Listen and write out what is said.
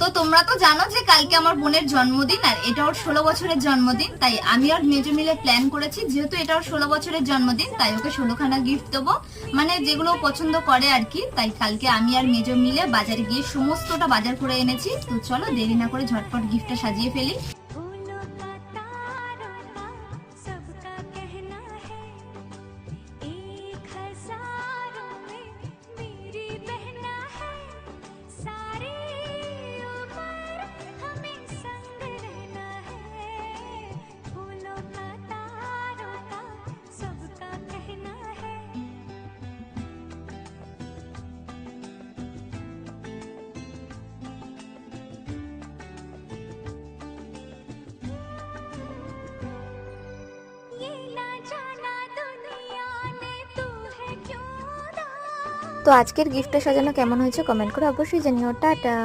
তো তোমরা তো জানো যে কালকে আমার বোনের জন্মদিন আর এটা ওর ষোলো বছরের জন্মদিন, তাই আমি আর মেজো মিলে প্ল্যান করেছি। যেহেতু এটা ওর ষোলো বছরের জন্মদিন, তাই ওকে ষোলোখানা গিফট দেবো। মানে যেগুলো পছন্দ করে আর কি, তাই কালকে আমি আর মেজো মিলে বাজারে গিয়ে সমস্তটা বাজার করে এনেছি। তো চলো দেরি না করে ঝটপট গিফটটা সাজিয়ে ফেলি। তো আজকের গিফটটা সাজানো কেমন হয়েছে কমেন্ট করে অবশ্যই জানিও টাটা।